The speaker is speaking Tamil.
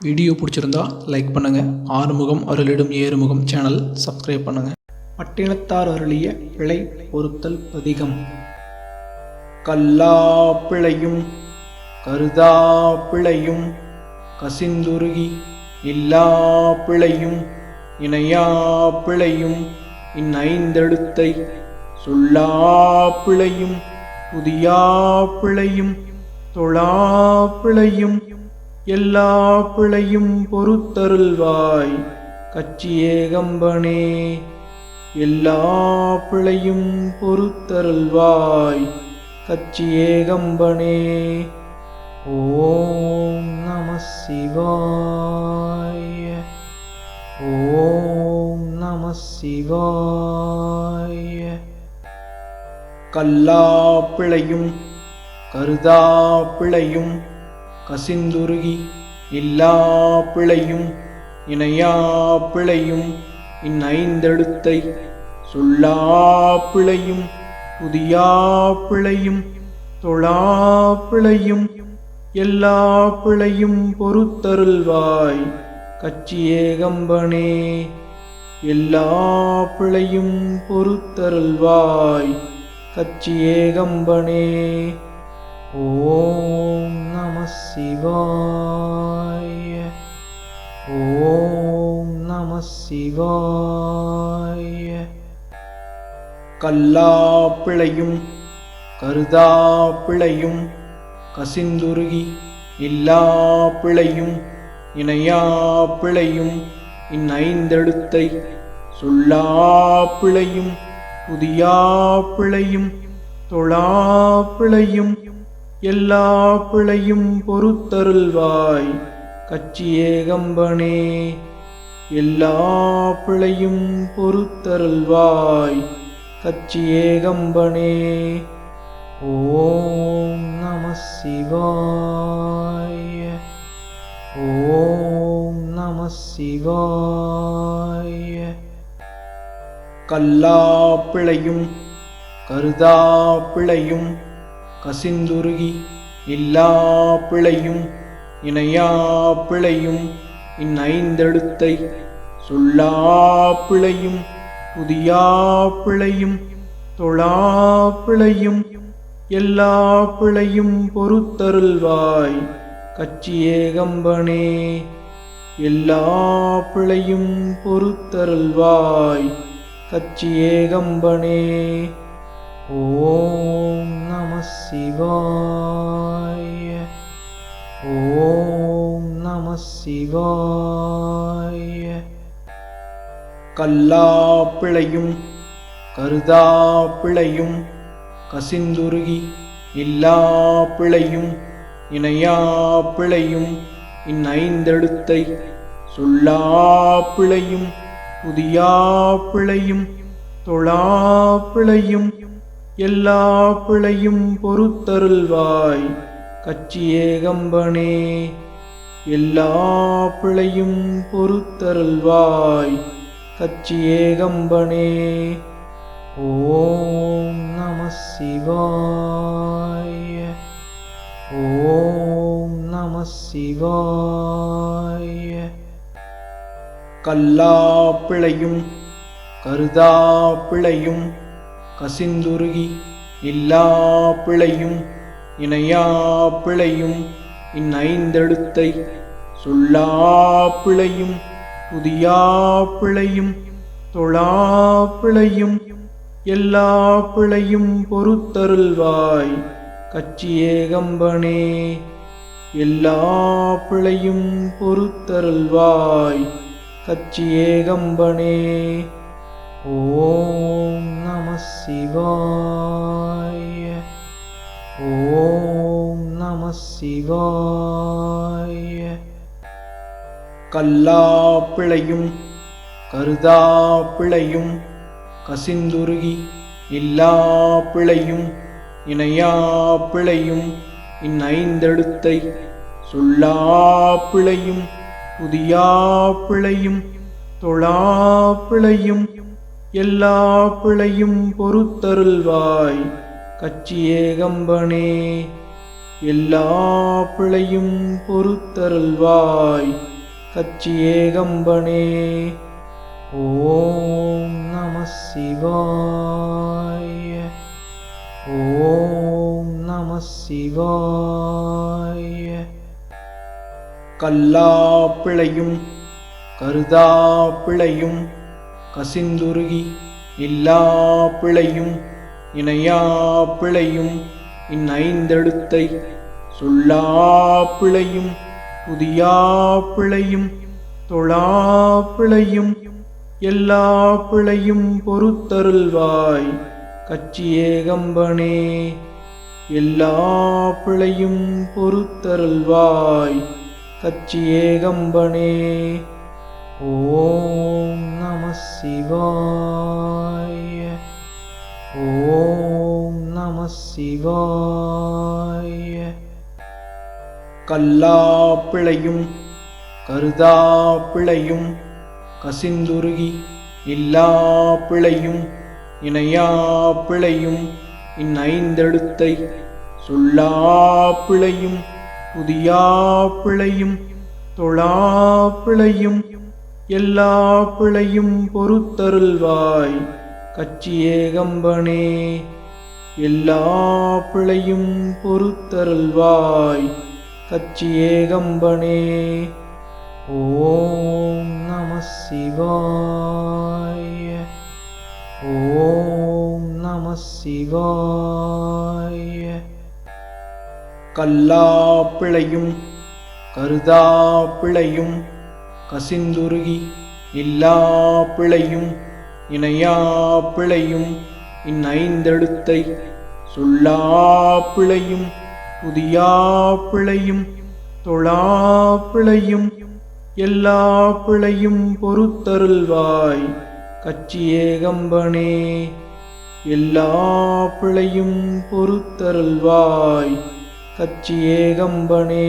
வீடியோ பிடிச்சிருந்தா லைக் பண்ணுங்கள் ஆறுமுகம் அருளிடும் ஏறுமுகம் சேனல் சப்ஸ்கிரைப் பண்ணுங்கள் பட்டினத்தார் அருளிய பிழை பொருத்தல் பதிகம். கல்லா பிழையும் கருதா பிழையும் கசிந்துருகி இல்லா பிழையும் இணையா பிழையும் இந்ஐந்தெழுத்தை சொல்லா பிழையும் புதியா பிழையும் தொழா பிழையும் எல்லா பிழையும் பொறுத்தருள்வாய் கச்சி ஏகம்பனே. எல்லா பிழையும் பொறுத்தருள்வாய் கச்சி ஏகம்பனே. ஓம் நம சிவாய. ஓம் நம சிவாய. கல்லா பிழையும் கருதா பிழையும் கசிந்துருகி இல்லா பிழையும் இணையா பிழையும் இந்ஐந்தெழுத்தை சொல்லா பிழையும் புதியா பிழையும் தொழா பிழையும் எல்லா பிழையும் பொறுத்தருள்வாய் கச்சி ஏகம்பனே எல்லா பிழையும் பொறுத்தருள்வாய் கச்சி ஏகம்பனே ஓம் நம சிவாய. ஓம் நம சிவாய. கல்லா பிழையும் கருதா பிழையும் கசிந்துருகி இல்லா பிழையும் இணையா பிழையும் இந்ஐந்தெழுத்தை சொல்லா பிழையும் புதியா பிழையும் தொழா பிழையும் எல்லா பிழையும் பொறுத்தருள்வாய் கச்சி ஏகம்பனே. எல்லா பிழையும் பொறுத்தருள்வாய் கச்சி ஏகம்பனே. ஓம் நம சிவாய. ஓம் நம சிவாய. கல்லா பிழையும் கருதா பிழையும் கசிந்துருகி இல்லா பிழையும் இணையா பிழையும் இன்னைந்தெழுத்தை சொல்லா பிழையும் புதியா பிழையும் தொழா பிழையும் எல்லா பிழையும் பொறுத்தருள்வாய் கச்சி ஏகம்பனே. எல்லா பிழையும் பொறுத்தருள்வாய் கச்சி ஏகம்பனே. ஓம் நம சிவாய. ஓம் நம சிவாய. கல்லா பிழையும் கருதா பிழையும் கசிந்துருகி இல்லா பிழையும் இணையா பிழையும் இந்ஐந்தெழுத்தை சொல்லா பிழையும் புதியா பிழையும் தொழா பிழையும் எல்லா பிழையும் பொறுத்தருள்வாய் கச்சி ஏகம்பனே. எல்லா பிழையும் பொறுத்தருள்வாய் கச்சி ஏகம்பனே. ஓம் நம சிவாய. ஓம் நம சிவாய. கல்லா பிழையும் கருதா பிழையும் கசிந்துருகி இல்லா பிழையும் இணையா பிழையும் இந்ஐந்தெழுத்தை சொல்லா பிழையும் புதியா பிழையும் தொழா பிழையும் எல்லா பிழையும் பொறுத்தருள்வாய் கச்சி ஏகம்பனே எல்லா பிழையும் பொறுத்தருள்வாய் கச்சி ஏகம்பனே ஓம். சிவாய. ஓம் நம சிவாய. கல்லா பிழையும் கருதா பிழையும் கசிந்துருகி இல்லா பிழையும் இணையா பிழையும் இந்ஐந்தெழுத்தை சொல்லா பிழையும் புதியா பிழையும் தொழா பிழையும் எல்லா பிழையும் பொறுத்தருள்வாய் கச்சி ஏகம்பனே. எல்லா பிழையும் பொறுத்தருள்வாய் கச்சி ஏகம்பனே. ஓம் நம சிவாய. ஓம் நம சிவாய. கல்லா பிழையும் கருதா பிழையும் கசிந்துருகி இல்லா பிழையும் இணையா பிழையும் இந்ஐந்தெழுத்தை சொல்லா பிழையும் புதியா பிழையும் தொழா பிழையும் எல்லா பிழையும் பொறுத்தருள்வாய் கச்சி ஏகம்பனே. எல்லா பிழையும் பொறுத்தருள்வாய் கச்சி ஏகம்பனே. ஓம் நம சிவாய. ஓம் நம சிவாய. கல்லா பிழையும் கருதா பிழையும் கசிந்துருகி இல்லா பிழையும் இணையா பிழையும் இந்ஐந்தெழுத்தை சொல்லா பிழையும் புதியா பிழையும் தொழா பிழையும் எல்லா பிழையும் பொறுத்தருள்வாய் கச்சி ஏகம்பனே. எல்லா பிழையும் பொறுத்தருள்வாய் கச்சி ஏகம்பனே. ஓம் நம சிவாய. ஓம் நம சிவாய. கல்லா பிழையும் கருதா பிழையும் கசிந்துருகி இல்லா பிழையும் இணையா பிழையும் இந்ஐந்தெழுத்தை சொல்லா பிழையும் புதியா பிழையும் தொழா பிழையும் எல்லா பிழையும் பொறுத்தருள்வாய் கச்சி ஏகம்பனே எல்லா பிழையும் பொறுத்தருள்வாய் கச்சி ஏகம்பனே